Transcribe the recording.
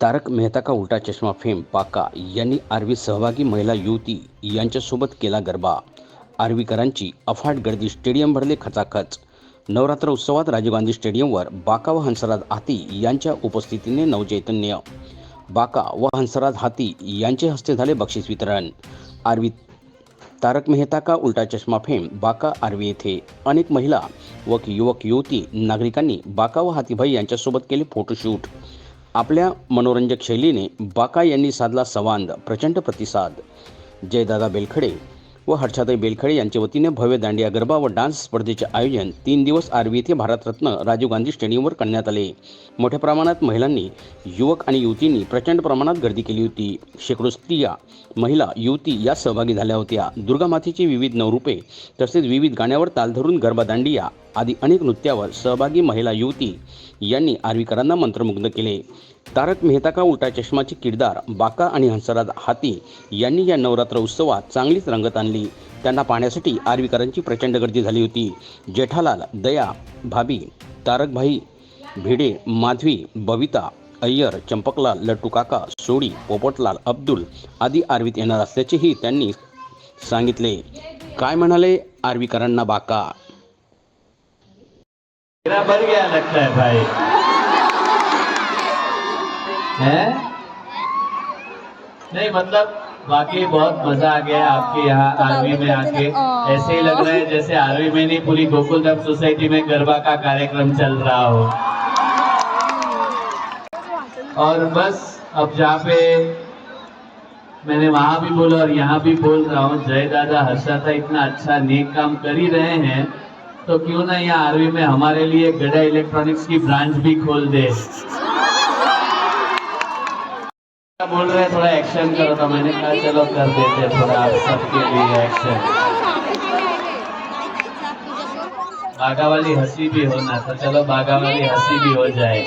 तारक मेहता का उलटा चष्मा फेम पाका यांनी आर्वीत सहभागी महिला युवती यांच्यासोबत केला गरबा. आर्वीकरांची अफाट गर्दी स्टेडियम भरले खचाखच. नवरात्र उत्सवात राजीव गांधी स्टेडियमवर बाका व हंसराज हाती यांच्या उपस्थितीने नवचैतन्य. बाका व हंसराज हाती यांचे हस्ते झाले बक्षीस वितरण. आर्वी तारक मेहता का उलटा चष्मा फेम बाका आर्वी येथे? अनेक महिला व युवक युवती नागरिकांनी बाका व हातीभाई यांच्यासोबत केले फोटोशूट आपल्या मनोरंजक शैलीने बाका यांनी साधला संवाद प्रचंड प्रतिसाद. जयदादा बेलखडे व हर्षाताई बेलखळे यांच्या वतीने भव्य दांडिया गरबा व डान्स स्पर्धेचे आयोजन तीन दिवस आर्वी येथे भारतरत्न राजीव गांधी स्टेडियमवर करण्यात आले. मोठ्या प्रमाणात महिलांनी युवक आणि युवतींनी प्रचंड प्रमाणात गर्दी केली होती. शेकडो स्त्रिया महिला युवती यात सहभागी झाल्या होत्या. दुर्गा मातेची विविध नवरूपे तसेच विविध गाण्यावर ताल धरून गरबा दांडिया आदी अनेक नृत्यावर सहभागी महिला युवती यांनी आर्वीकरांना मंत्रमुग्ध केले. तारक मेहता का उलटा चष्माचे किरदार बाका आणि हंसराज हाती यांनी या नवरात्र उत्सवात चांगलीच रंगत आणली. त्यांना पाहण्यासाठी आर्वीकरांची प्रचंड गर्दी झाली होती. जेठालाल दया भाभी तारकभाई भिडे माधवी बबिता अय्यर चंपकलाल लट्टू काका सोडी पोपटलाल अब्दुल आदी आर्वीत येणार असल्याचेही त्यांनी सांगितले. काय म्हणाले आर्वीकरांना बाका? मेरा भर गया लगता है भाई। है? नहीं मतलब बाकी बहुत मज़ा आ गया आपके यहाँ आर्मी में आके। ऐसे ही लग रहा है जैसे आर्मी में नहीं पूरी गोकुलधाम सोसाइटी में गरबा का कार्यक्रम चल रहा हो। और बस अब जहाँ पे मैंने वहाँ भी बोला और यहाँ भी बोल रहा हूँ जय दादा हर्षा था इतना अच्छा नेक काम कर ही रहे हैं। तो क्यों ना यहाँ आरवी में हमारे लिए गड़ा इलेक्ट्रॉनिक्स की ब्रांच भी खोल दे। बोल रहे थोड़ा एक्शन करो तो मैंने कहा चलो कर देते थोड़ा आप सबके लिए एक्शन बागा वाली हँसी भी होना तो चलो बागा वाली हँसी भी हो जाए।